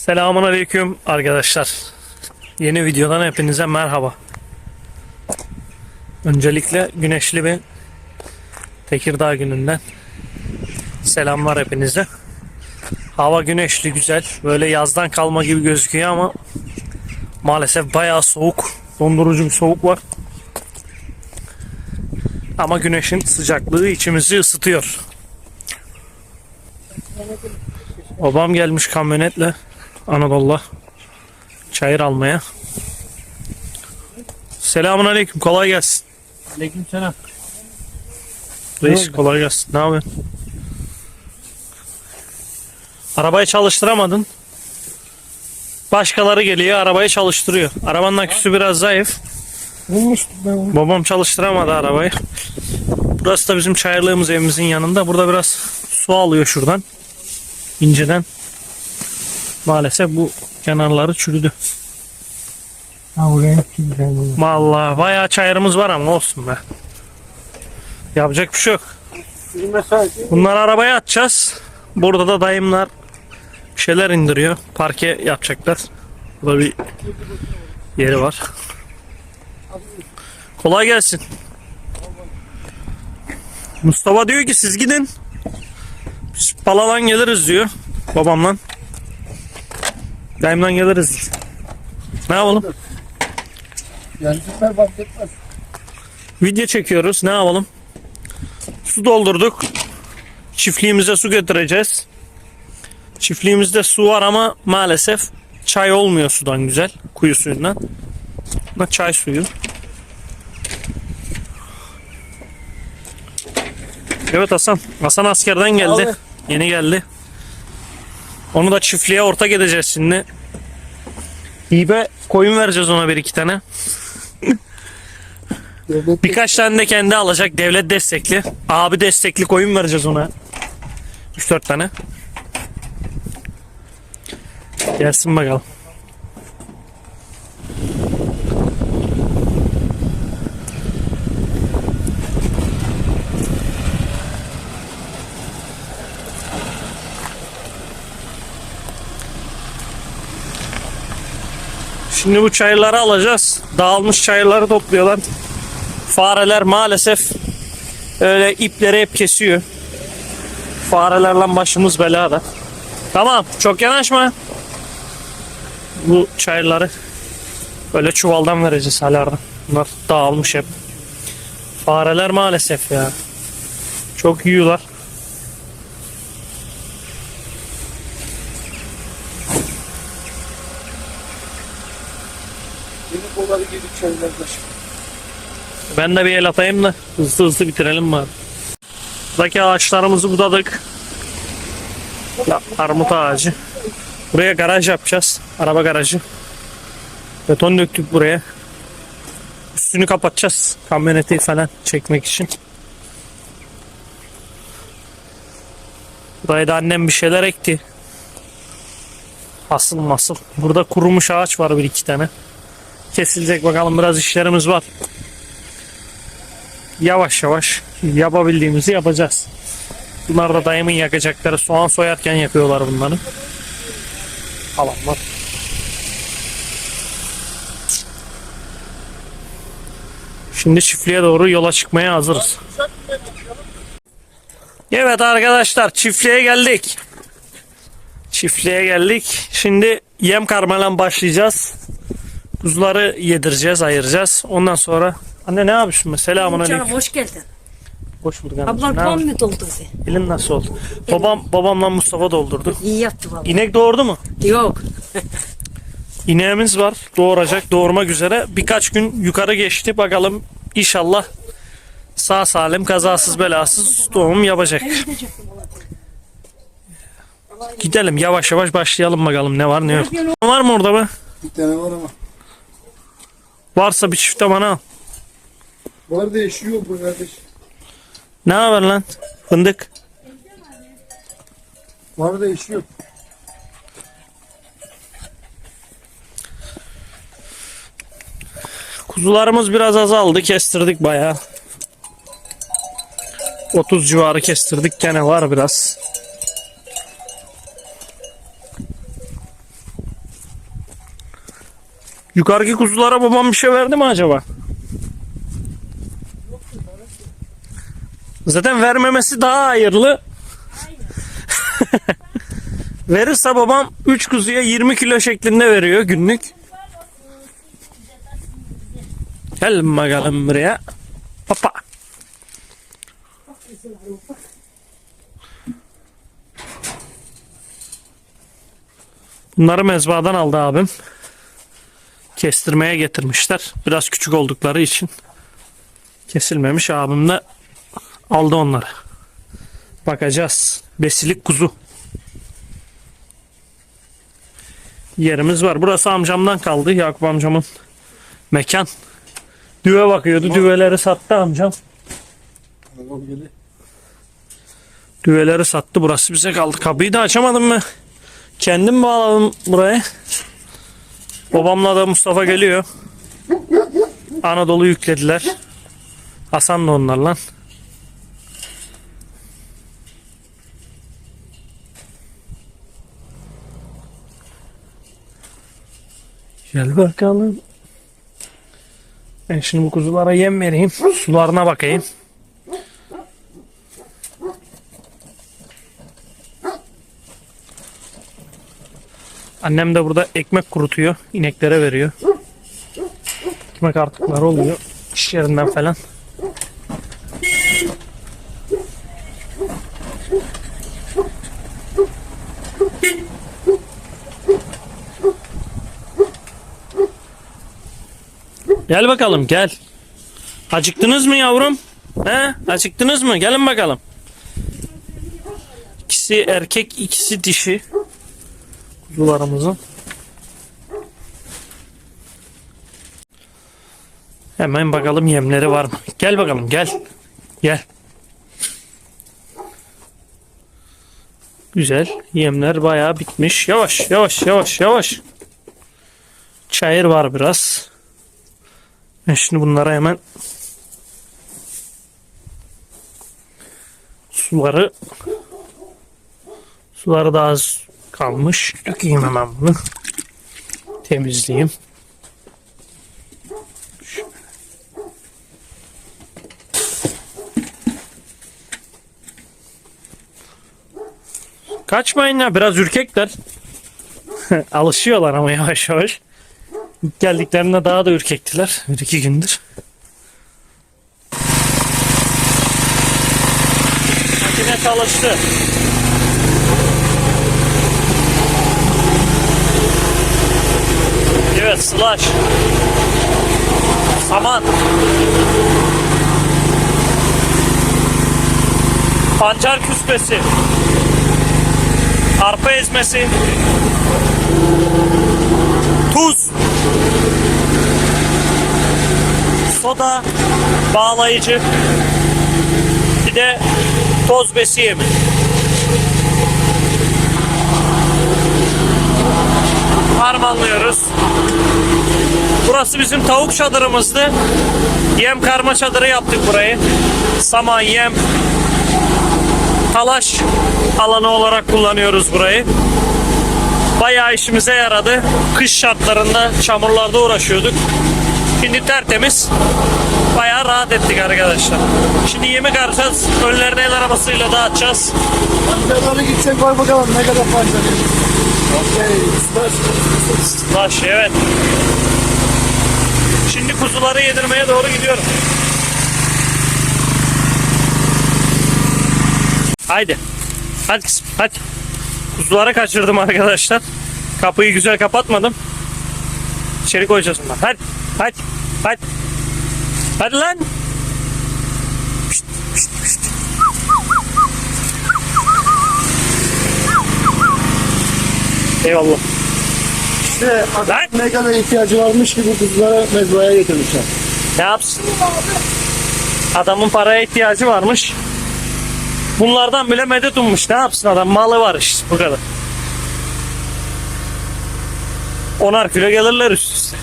Selamun Aleyküm arkadaşlar. Yeni videodan hepinize merhaba. Öncelikle güneşli bir Tekirdağ gününden selamlar hepinize. Hava güneşli güzel. Böyle yazdan kalma gibi gözüküyor ama maalesef bayağı soğuk. Dondurucu bir soğuk var. Ama güneşin sıcaklığı içimizi ısıtıyor. Babam gelmiş kamyonetle Anadolu'da çayır almaya. Selamun aleyküm kolay gelsin. Aleyküm selam. Reis kolay gelsin. Ne yapıyorsun? Arabayı çalıştıramadın. Başkaları geliyor arabayı çalıştırıyor. Arabanın aküsü biraz zayıf. Bulmuştum ben onu. Babam çalıştıramadı arabayı. Burası da bizim çayırlığımız evimizin yanında. Burada biraz su alıyor şuradan. İnceden. Maalesef bu kenarları çürüdü. Ha buraya hepsi güzel. Vallahi bayağı çayırımız var ama olsun be. Yapacak bir şey yok. Bunları arabaya atacağız. Burada da dayımlar bir şeyler indiriyor. Parke yapacaklar. Burada bir yeri var. Kolay gelsin. Mustafa diyor ki siz gidin. Biz palalan geliriz diyor. Babamla. Dayımdan geliriz. Ne yapalım? yani süper fark etmez. Video çekiyoruz. Ne yapalım? Su doldurduk. Çiftliğimize su götüreceğiz. Çiftliğimizde su var ama maalesef çay olmuyor sudan güzel. Kuyu suyundan. Bu da çay suyu. Evet Hasan. Hasan askerden geldi. Abi. Yeni geldi. Onu da çiftliğe ortak edeceğiz şimdi. İbe koyun vereceğiz ona bir iki tane. Birkaç tane de kendi alacak devlet destekli. Abi destekli koyun vereceğiz ona. 3-4 tane. Gelsin bakalım. Şimdi bu çayırları alacağız. Dağılmış çayırları topluyorlar. Fareler maalesef öyle ipleri hep kesiyor. Farelerle başımız belada. Tamam çok yanaşma. Bu çayırları böyle çuvaldan vereceğiz halarda. Bunlar dağılmış hep. Fareler maalesef ya. Çok yiyorlar. Taşı. Ben de bir el atayım da hızlı hızlı bitirelim bari. Buradaki ağaçlarımızı budadık. Ya, armut ağacı. Buraya garaj yapacağız. Araba garajı. Beton döktük buraya. Üstünü kapatacağız. Kamyoneti falan çekmek için. Buraya da annem bir şeyler ekti. Asıl masıl. Burada kurumuş ağaç var bir iki tane. Kesilecek bakalım biraz işlerimiz var yavaş yavaş yapabildiğimizi yapacağız. Bunlar da dayımın yakacakları soğan soyarken yapıyorlar bunları. Alanlar. Şimdi çiftliğe doğru yola çıkmaya hazırız. Evet arkadaşlar çiftliğe geldik. Çiftliğe geldik. Şimdi yem karmalan başlayacağız. Kuzuları yedireceğiz, ayıracağız. Ondan sonra Anne ne yapıyorsun? Selamun aleyküm. Canım hoş geldin. Hoş bulduk anneciğim. Ablam yapıyorsun? mı doldurdu? Elin nasıl oldu? Babam babamla Mustafa doldurdu. İyi yaptı valla. İnek doğurdu mu? Yok. İneğimiz var. Doğuracak. Doğurmak üzere. Birkaç gün yukarı geçti. Bakalım inşallah sağ salim kazasız belasız doğum yapacak. Gidelim yavaş yavaş başlayalım bakalım ne var ne yok. Var mı orada be? Bir tane var ama. Varsa bir çifte bana al. Var değişiyor bu kardeş. Ne haber lan? Fındık. Var değişiyor. Kuzularımız biraz azaldı. Kestirdik bayağı. 30 civarı kestirdik. Gene var biraz. Yukarıki kuzulara babam bir şey verdi mi acaba? Zaten vermemesi daha hayırlı. Verirse babam 3 kuzuya 20 kilo şeklinde veriyor günlük. Gel bakalım buraya. Papa. Bunları mezbadan aldı abim. Kestirmeye getirmişler. Biraz küçük oldukları için kesilmemiş. Abim de aldı onları. Bakacağız. Besilik kuzu. Yerimiz var. Burası amcamdan kaldı. Yakup amcamın mekan. Düve bakıyordu. Düveleri sattı amcam. Düveleri sattı. Burası bize kaldı. Kapıyı da açamadım mı? Kendim bağladım buraya. Babamla da Mustafa geliyor. Anadolu yüklediler. Hasan da onlarla. Gel bakalım. Ben şimdi bu kuzulara yem vereyim. Sularına bakayım. Annem de burada ekmek kurutuyor. ineklere veriyor. Ekmek artıkları oluyor. İş yerinden falan. Gel bakalım gel. Acıktınız mı yavrum? He? Acıktınız mı? Gelin bakalım. İkisi erkek, ikisi dişi kuzularımızın. Hemen bakalım yemleri var mı? Gel bakalım gel. Gel. Güzel. Yemler bayağı bitmiş. Yavaş yavaş yavaş yavaş. Çayır var biraz. Ben şimdi bunlara hemen suları suları da az kalmış. Dökeyim hemen bunu. Temizleyeyim. Kaçmayın ya biraz ürkekler. Alışıyorlar ama yavaş yavaş. Geldiklerinde daha da ürkektiler. Bir iki gündür. Makine çalıştı. Evet slash. Saman. Pancar küspesi. Arpa ezmesi. Tuz. Soda. Bağlayıcı. Bir de toz besi yemi. harmanlıyoruz. Burası bizim tavuk çadırımızdı. Yem karma çadırı yaptık burayı. Saman, yem, talaş alanı olarak kullanıyoruz burayı. Bayağı işimize yaradı. Kış şartlarında çamurlarda uğraşıyorduk. Şimdi tertemiz. Bayağı rahat ettik arkadaşlar. Şimdi yemek arayacağız. Önlerine el arabasıyla dağıtacağız. Amcalara gitsek var bakalım ne kadar fazla. Okey. Slash. Baş evet. Şimdi kuzuları yedirmeye doğru gidiyorum. Haydi. Hadi kızım hadi. Kuzuları kaçırdım arkadaşlar. Kapıyı güzel kapatmadım. İçeri koyacağız onları. Hadi. Hadi. Hadi. Hadi lan. Pişt, pişt. Eyvallah. İşte Lan. ne kadar ihtiyacı varmış ki bu kızlara mezbaya getirmişler. Ne yapsın? Adamın paraya ihtiyacı varmış. Bunlardan bile medet ummuş. Ne yapsın adam? Malı var işte. Bu kadar. Onar kilo gelirler üst üste.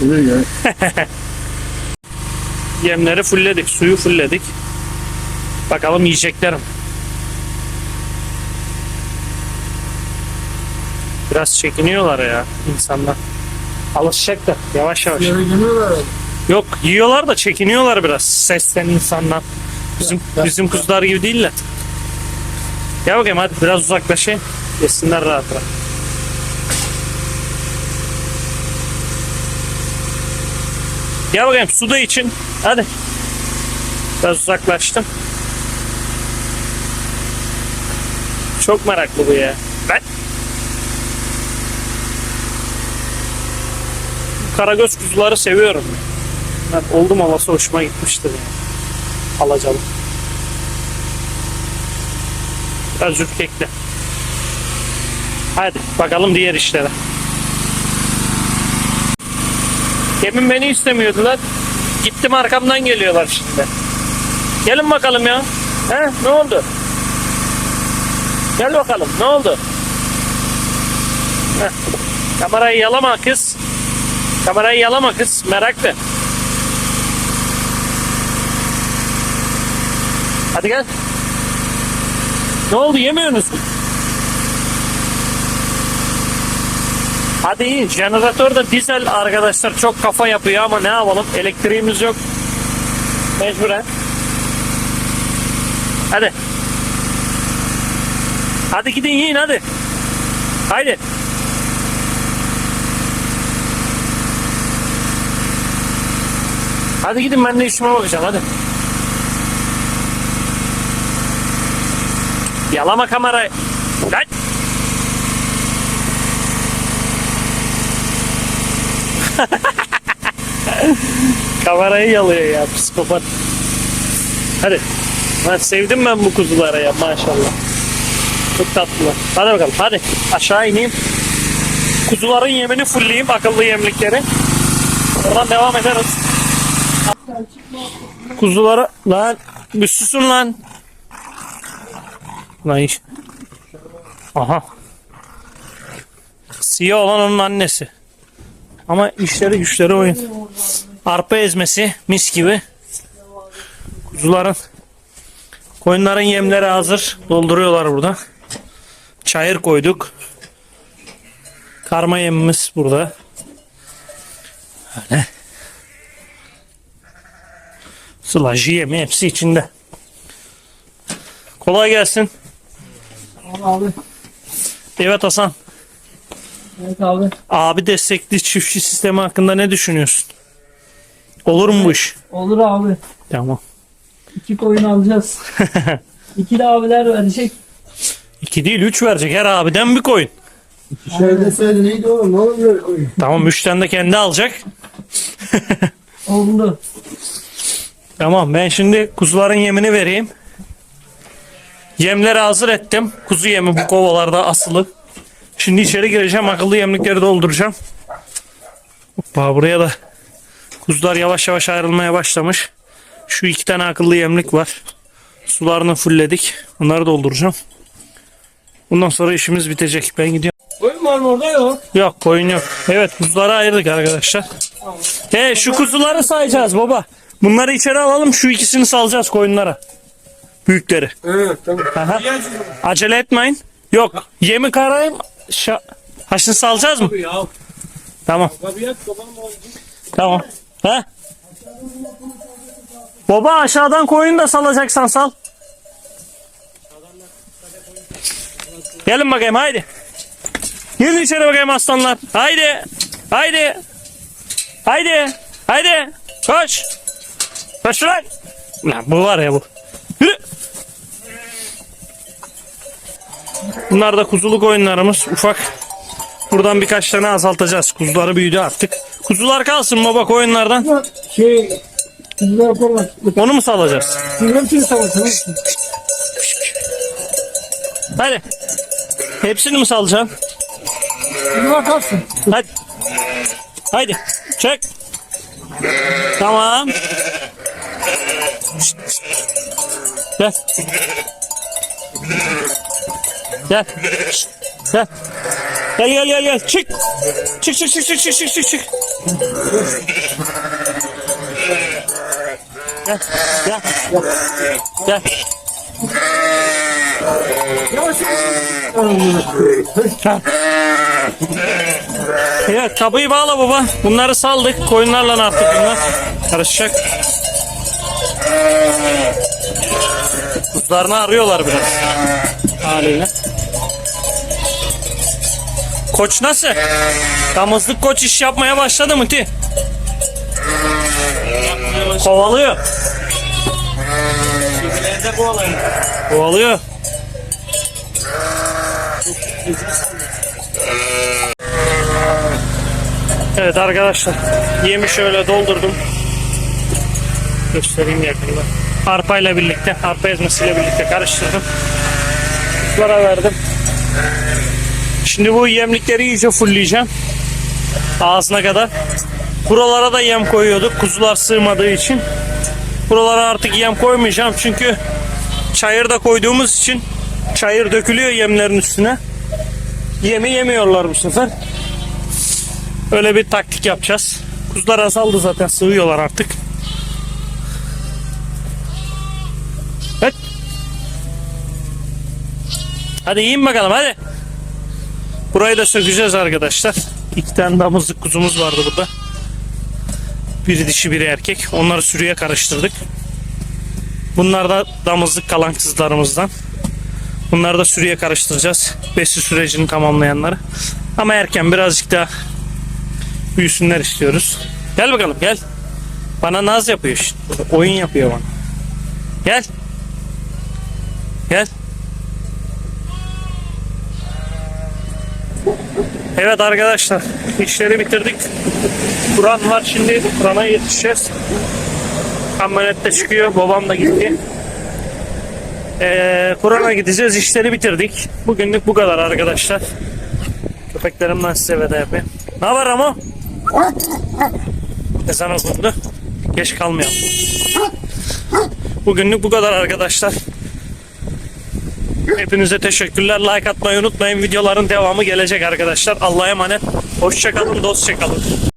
Ya. Yemleri fullledik. Suyu fullledik. Bakalım yiyecekler mi? Biraz çekiniyorlar ya insanlar. Alışacak da yavaş yavaş. Yok yiyorlar da çekiniyorlar biraz sesten insandan. Bizim bizim kuzular gibi değiller. Gel bakayım hadi biraz uzaklaşayım. Yesinler rahat rahat. Gel bakayım su da için. Hadi. Biraz uzaklaştım. Çok meraklı bu ya. Ben Karagöz kuzuları seviyorum. Ben oldum olası hoşuma gitmiştir. Yani. Alacalı. Biraz ürkekli. Hadi bakalım diğer işlere. Demin beni istemiyordular. Gittim arkamdan geliyorlar şimdi. Gelin bakalım ya. He ne oldu? Gel bakalım ne oldu? Heh. Kamerayı yalama kız. Kamerayı yalama kız. Meraklı. Hadi gel. Ne oldu yemiyorsunuz? Hadi iyi. Jeneratör de dizel arkadaşlar çok kafa yapıyor ama ne yapalım? Elektriğimiz yok. Mecburen. Hadi. Hadi gidin yiyin hadi. Haydi. Hadi gidin ben de işime bakacağım hadi. Yalama kamerayı. Lan. Kamerayı yalıyor ya psikopat. Hadi. Ben sevdim ben bu kuzulara ya maşallah. Çok tatlılar. Hadi bakalım hadi aşağı ineyim. Kuzuların yemini fullleyeyim akıllı yemlikleri. Oradan devam ederiz. Kuzulara lan bir susun lan. Lan iş. Aha. Siyah olan onun annesi. Ama işleri güçleri oyun. Arpa ezmesi mis gibi. Kuzuların koyunların yemleri hazır. Dolduruyorlar burada. Çayır koyduk. Karma yemimiz burada. Öyle. Sılajı yemi hepsi içinde. Kolay gelsin. Abi. Evet Hasan. Evet abi. Abi destekli çiftçi sistemi hakkında ne düşünüyorsun? Olur mu bu iş? Olur abi. Tamam. İki koyun alacağız. İki de abiler verecek. İki değil üç verecek her abiden bir koyun. Şey deseydi neydi oğlum? Ne böyle koyun? Tamam üçten de kendi alacak. Oldu. Tamam ben şimdi kuzuların yemini vereyim. Yemleri hazır ettim. Kuzu yemi bu kovalarda asılı. Şimdi içeri gireceğim akıllı yemlikleri dolduracağım. Hoppa buraya da kuzular yavaş yavaş ayrılmaya başlamış. Şu iki tane akıllı yemlik var. Sularını fullledik. Onları dolduracağım. Bundan sonra işimiz bitecek. Ben gidiyorum. Koyun var mı orada yok? Yok koyun yok. Evet kuzuları ayırdık arkadaşlar. He şu kuzuları sayacağız baba. Bunları içeri alalım şu ikisini salacağız koyunlara. Büyükleri. Evet tamam. Aha. Acele etmeyin. Yok yemi karayım. Şa ha şimdi salacağız mı? Tamam. Tamam. He? Baba aşağıdan koyun da salacaksan sal. Gelin bakayım haydi. Gelin içeri bakayım aslanlar. Haydi. Haydi. Haydi. Haydi. Koş. Koş lan. Lan bu var ya bu. Yürü. Bunlar da kuzuluk oyunlarımız. Ufak. Buradan birkaç tane azaltacağız. Kuzuları büyüdü artık. Kuzular kalsın baba koyunlardan. Şey. Kuzular koymak. Onu mu salacağız? Hepsini savaşalım. Hadi. Hepsini mi salacaksın? Kuzular kalsın. Hadi. Haydi. Çek. Tamam. Gel. Gel. Gel. Gel gel gel gel. Çık. Çık çık çık çık çık çık çık çık. Gel. Gel. Gel. Gel. Evet kapıyı bağla baba. Bunları saldık. Koyunlarla artık bunlar. Karışacak. Kuzularını arıyorlar biraz. Haliyle. Koç nasıl? Damızlık koç iş yapmaya başladı mı ki? Kovalıyor. Bu alayım. Kovalıyor. Evet arkadaşlar. Yemi şöyle doldurdum. Göstereyim yakında. Arpayla birlikte, arpa ezmesiyle birlikte karıştırdım. Kutlara verdim. Şimdi bu yemlikleri iyice fullleyeceğim. Ağzına kadar. Buralara da yem koyuyorduk. Kuzular sığmadığı için. Buralara artık yem koymayacağım çünkü çayır da koyduğumuz için çayır dökülüyor yemlerin üstüne. Yemi yemiyorlar bu sefer. Öyle bir taktik yapacağız. Kuzular azaldı zaten sığıyorlar artık. Hadi yiyin bakalım hadi. Burayı da sökeceğiz arkadaşlar. İki tane damızlık kuzumuz vardı burada. Biri dişi biri erkek. Onları sürüye karıştırdık. Bunlar da damızlık kalan kızlarımızdan. Bunları da sürüye karıştıracağız. Besi sürecini tamamlayanları. Ama erken birazcık daha büyüsünler istiyoruz. Gel bakalım gel. Bana naz yapıyor işte. Oyun yapıyor bana. Gel. Gel. Evet arkadaşlar işleri bitirdik. Kur'an var şimdi. Kur'an'a yetişeceğiz. Kamyonette çıkıyor. Babam da gitti. Ee, Kur'an'a gideceğiz. İşleri bitirdik. Bugünlük bu kadar arkadaşlar. Köpeklerimden size veda yapayım. Ne haber Ramo? Ezan okundu. Geç kalmayalım. Bugünlük bu kadar arkadaşlar. Hepinize teşekkürler. Like atmayı unutmayın. Videoların devamı gelecek arkadaşlar. Allah'a emanet. Hoşçakalın, dostça kalın.